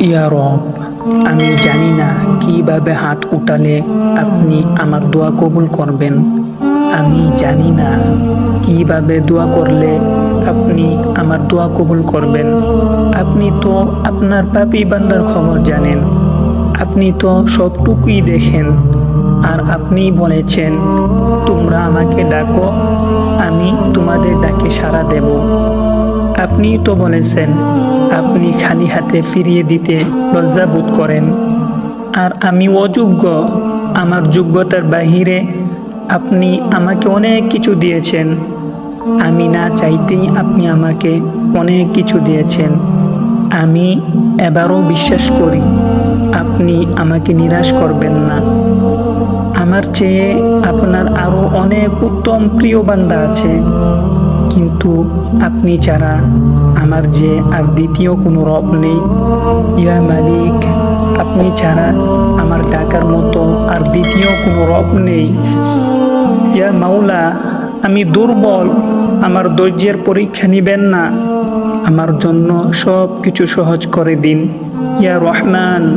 ইয়া রব, আমি জানি না কীভাবে হাত উঠালে আপনি আমার দোয়া কবুল করবেন। আমি জানি না কীভাবে দোয়া করলে আপনি আমার দোয়া কবুল করবেন। আপনি তো আপনার পাপি বান্দার খবর জানেন। আপনি তো সবটুকুই দেখেন। আর আপনি বলেছেন, তোমরা আমাকে ডাকো, আমি তোমাদের ডাকে সাড়া দেব। আপনি তো বলেছেন আপনি খালি হাতে ফিরিয়ে দিতে লজ্জাবোধ করেন। আর আমি অযোগ্য, আমার যোগ্যতার বাহিরে আপনি আমাকে অনেক কিছু দিয়েছেন। আমি না চাইতেই আপনি আমাকে অনেক কিছু দিয়েছেন। আমি এবারও বিশ্বাস করি, আপনি আমাকে নিরাশ করবেন না। আমার চেয়ে আপনার আরও অনেক উত্তম প্রিয় বান্দা আছে। কিন্তু আপনি ছাড়া আমার যে আর দ্বিতীয় কোনো রব নেই। ইয়া মালিক, আপনি ছাড়া আমার ডাকার মতো আর দ্বিতীয় কোনো রব নেই। ইয়া মাওলা, আমি দুর্বল, আমার ধৈর্যের পরীক্ষা নিবেন না। আমার জন্য সব কিছু সহজ করে দিন। ইয়া রহমান,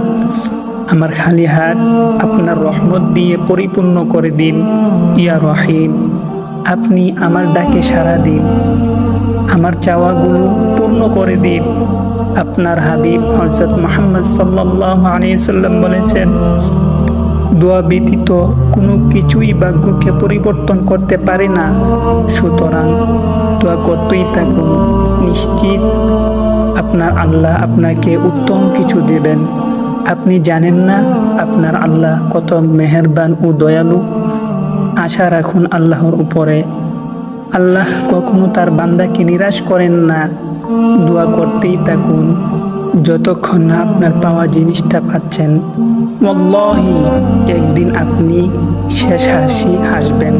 আমার খালি হাত আপনার রহমত দিয়ে পরিপূর্ণ করে দিন। ইয়া রহিম। আপনি আমার ডাকে সাড়া দিন। আমার চাওয়াগুলো পূর্ণ করে দিন। আপনার হাবিব হজরত মোহাম্মদ আলিয়াল্লাম বলেছেন, দোয়া ব্যতীত কোনো কিছুই ভাগ্যকে পরিবর্তন করতে পারে না। সুতরাং দোয়া করতেই থাকুন। নিশ্চিত আপনার আল্লাহ আপনাকে উত্তম কিছু দেবেন। আপনি জানেন না আপনার আল্লাহ কত মেহেরবান ও দয়ালু। আশা রাখুন আল্লাহর উপরে। আল্লাহ কখনো তার বান্দাকে নিরাশ করেন না। দোয়া করতেই থাকুন। যতক্ষণ না আপনার পাওয়া জিনিসটা পাচ্ছেন। ওয়াল্লাহি, একদিন আপনি শেষ হাসি হাসবেন।